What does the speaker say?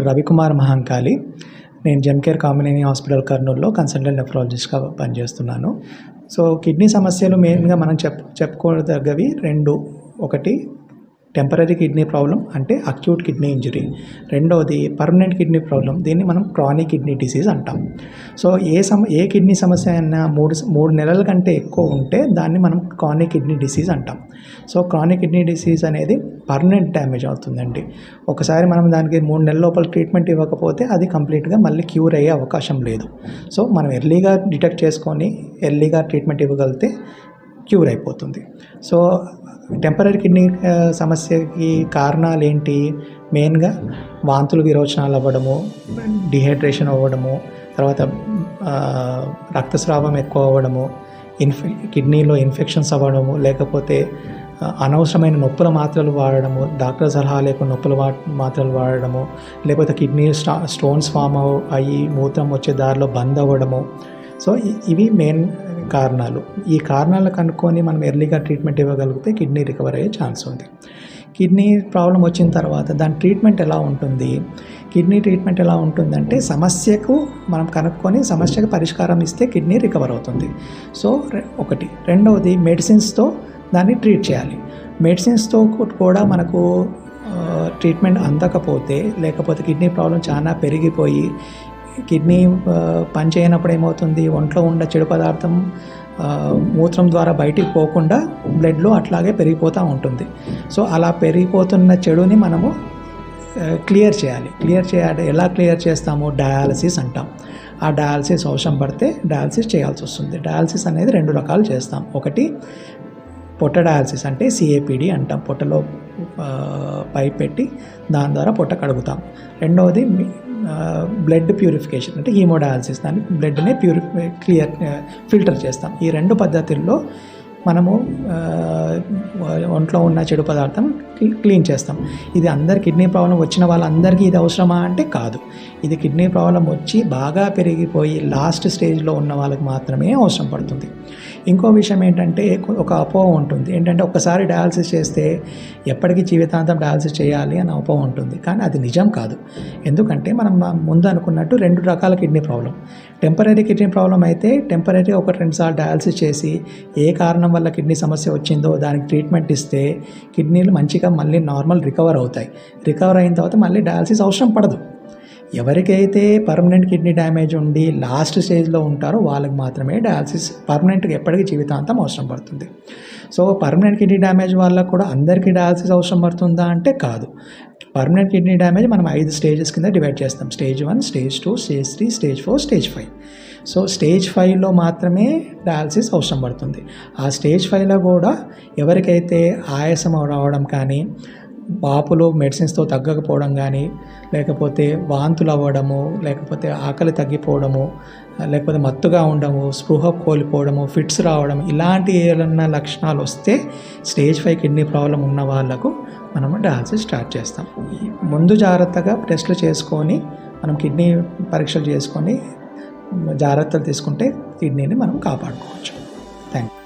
Doctor Ravikumar Mahankali. నేను Gemcare Kamineni hospital కర్నూలులో consultant నెఫ్రాలజిస్ట్గా పనిచేస్తున్నాను. సో కిడ్నీ సమస్యలు మెయిన్గా మనం చెప్ చెప్పుకోదగ్గవి రెండు ఒకటి టెంపరీ కిడ్నీ ప్రాబ్లం అంటే అక్యూట్ కిడ్నీ ఇంజరీ. రెండవది పర్మనెంట్ కిడ్నీ ప్రాబ్లం దీన్ని మనం క్రానిక్ కిడ్నీ డిసీజ్ అంటాం. సో ఏ సమ ఏ కిడ్నీ సమస్య అయినా మూడు మూడు నెలల కంటే ఎక్కువ ఉంటే దాన్ని మనం క్రానిక్ కిడ్నీ డిసీజ్ అంటాం. సో క్రానిక్ కిడ్నీ డిసీజ్ అనేది పర్మనెంట్ డ్యామేజ్ అవుతుందండి. ఒకసారి మనం దానికి మూడు నెలల లోపల ట్రీట్మెంట్ ఇవ్వకపోతే అది కంప్లీట్గా మళ్ళీ క్యూర్ అయ్యే అవకాశం లేదు. సో మనం ఎర్లీగా డిటెక్ట్ చేసుకొని ఎర్లీగా ట్రీట్మెంట్ ఇవ్వగలిగితే క్యూర్ అయిపోతుంది. సో టెంపరీ కిడ్నీ సమస్యకి కారణాలు ఏంటి మెయిన్గా వాంతులు విరోచనాలు అవ్వడము డిహైడ్రేషన్ అవ్వడము తర్వాత రక్తస్రావం ఎక్కువ అవ్వడము ఇన్ఫె కిడ్నీలో ఇన్ఫెక్షన్స్ అవ్వడము లేకపోతే అనవసరమైన నొప్పుల మాత్రలు వాడడము డాక్టర్ సలహా లేకుండా నొప్పుల మాత్రలు వాడడము లేకపోతే కిడ్నీ స్టా స్టోన్స్ ఫామ్ అవ్ అయ్యి మూత్రం వచ్చే దారిలో బంద్ అవ్వడము సో ఇవి మెయిన్ కారణాలు. ఈ కారణాలు కనుక్కొని మనం ఎర్లీగా ట్రీట్మెంట్ ఇవ్వగలిగితే కిడ్నీ రికవర్ అయ్యే ఛాన్స్ ఉంది. కిడ్నీ ప్రాబ్లం వచ్చిన తర్వాత దాని ట్రీట్మెంట్ ఎలా ఉంటుంది? కిడ్నీ ట్రీట్మెంట్ ఎలా ఉంటుందంటే సమస్యకు మనం కనుక్కొని సమస్యకు పరిష్కారం ఇస్తే కిడ్నీ రికవర్ అవుతుంది. సో ఒకటి. రెండవది మెడిసిన్స్తో దాన్ని ట్రీట్ చేయాలి. మెడిసిన్స్తో కూడా మనకు ట్రీట్మెంట్ అందకపోతే లేకపోతే కిడ్నీ ప్రాబ్లం చాలా పెరిగిపోయి కిడ్నీ పనిచేయనప్పుడు పని చేయనప్పుడు ఏమవుతుంది? ఒంట్లో ఉన్న చెడు పదార్థం మూత్రం ద్వారా బయటికి పోకుండా బ్లడ్లో అట్లాగే పెరిగిపోతూ ఉంటుంది. సో అలా పెరిగిపోతున్న చెడుని మనము క్లియర్ చేయాలి. క్లియర్ చేయాలి ఎలా క్లియర్ చేస్తాము? డయాలసిస్ అంటాం. ఆ డయాలసిస్ అవసరం పడితే డయాలసిస్ చేయాల్సి వస్తుంది. డయాలసిస్ అనేది రెండు రకాలు చేస్తాం. ఒకటి పొట్ట డయాలసిస్ అంటే సిఏపిడి అంటాం. పొట్టలో పైప్ పెట్టి దాని ద్వారా పొట్ట కడుగుతాం. రెండవది బ్లడ్ ప్యూరిఫికేషన్ అంటే హీమోడయాలసిస్ దాన్ని బ్లడ్ని ప్యూరిఫై క్లియర్ ఫిల్టర్ చేస్తాం. ఈ రెండు పద్ధతుల్లో మనము ఒంట్లో ఉన్న చెడు పదార్థం క్లీన్ చేస్తాం. ఇది అందరి కిడ్నీ ప్రాబ్లం వచ్చిన వాళ్ళందరికీ ఇది అవసరమా అంటే కాదు. ఇది కిడ్నీ ప్రాబ్లం వచ్చి బాగా పెరిగిపోయి లాస్ట్ స్టేజ్లో ఉన్న వాళ్ళకి మాత్రమే అవసరం పడుతుంది. ఇంకో విషయం ఏంటంటే ఒక అపోహ ఉంటుంది. ఏంటంటే ఒక్కసారి డయాలసిస్ చేస్తే ఎప్పటికీ జీవితాంతం డయాలసిస్ చేయాలి అని అపోహ ఉంటుంది. కానీ అది నిజం కాదు. ఎందుకంటే మనం ముందు అనుకున్నట్టు రెండు రకాల kidney problem. Temporary kidney problem అయితే టెంపరీ ఒక రెండు సార్లు డయాలసిస్ చేసి ఏ కారణం వల్ల కిడ్నీ సమస్య వచ్చిందో దానికి ట్రీట్మెంట్ ఇస్తే కిడ్నీలు మంచిగా మళ్ళీ నార్మల్ రికవర్ అవుతాయి. రికవర్ అయిన తర్వాత మళ్ళీ డయాలసిస్ అవసరం పడదు. ఎవరికైతే పర్మనెంట్ కిడ్నీ డ్యామేజ్ ఉండి లాస్ట్ స్టేజ్లో ఉంటారో వాళ్ళకి మాత్రమే డయాలసిస్ పర్మనెంట్గా ఎప్పటికీ జీవితాంతం అవసరం పడుతుంది. సో పర్మనెంట్ కిడ్నీ డ్యామేజ్ వాళ్ళకు కూడా అందరికీ డయాలసిస్ అవసరం పడుతుందా అంటే కాదు. పర్మనెంట్ కిడ్నీ డ్యామేజ్ మనం ఐదు స్టేజెస్ కింద డివైడ్ చేస్తాం. Stage one stage two stage three stage four stage five so stage ఫైవ్లో మాత్రమే డయాలసిస్ అవసరం పడుతుంది. ఆ స్టేజ్ ఫైవ్లో కూడా ఎవరికైతే ఆయాసం రావడం కానీ వాపులు మెడిసిన్స్తో తగ్గకపోవడం కానీ లేకపోతే వాంతులు అవ్వడము లేకపోతే ఆకలి తగ్గిపోవడము లేకపోతే మత్తుగా ఉండము స్పృహ కోల్పోవడము ఫిట్స్ రావడం ఇలాంటి ఏమన్నా లక్షణాలు వస్తే స్టేజ్ ఫైవ్ కిడ్నీ ప్రాబ్లం ఉన్న వాళ్ళకు మనము డయాలసిస్ స్టార్ట్ చేస్తాం. ముందు జాగ్రత్తగా టెస్టులు చేసుకొని మనం కిడ్నీ పరీక్షలు చేసుకొని జాగ్రత్తలు తీసుకుంటే కిడ్నీని మనం కాపాడుకోవచ్చు. Thank you